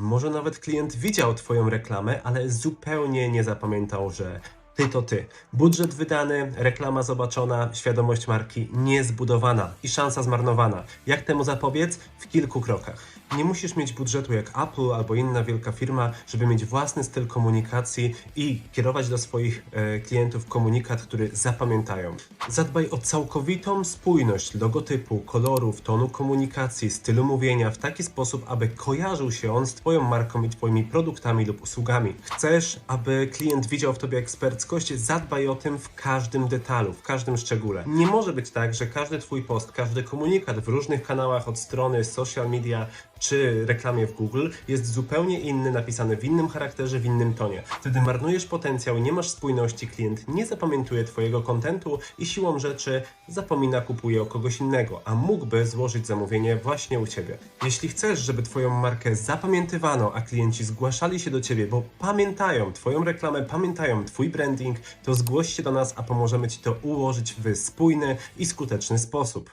Może nawet klient widział Twoją reklamę, ale zupełnie nie zapamiętał, że ty to ty. Budżet wydany, reklama zobaczona, świadomość marki niezbudowana i szansa zmarnowana. Jak temu zapobiec? W kilku krokach. Nie musisz mieć budżetu jak Apple albo inna wielka firma, żeby mieć własny styl komunikacji i kierować do swoich e, klientów komunikat, który zapamiętają. Zadbaj o całkowitą spójność logotypu, kolorów, tonu komunikacji, stylu mówienia w taki sposób, aby kojarzył się on z Twoją marką i Twoimi produktami lub usługami. Chcesz, aby klient widział w Tobie Zadbaj o tym w każdym detalu, w każdym szczególe. Nie może być tak, że każdy Twój post, każdy komunikat w różnych kanałach od strony social media czy reklamie w Google jest zupełnie inny, napisany w innym charakterze, w innym tonie. Wtedy marnujesz potencjał, nie masz spójności, klient nie zapamiętuje Twojego kontentu i siłą rzeczy zapomina, kupuje u kogoś innego, a mógłby złożyć zamówienie właśnie u Ciebie. Jeśli chcesz, żeby Twoją markę zapamiętywano, a klienci zgłaszali się do Ciebie, bo pamiętają Twoją reklamę, pamiętają Twój branding, to zgłoś się do nas, a pomożemy Ci to ułożyć w spójny i skuteczny sposób.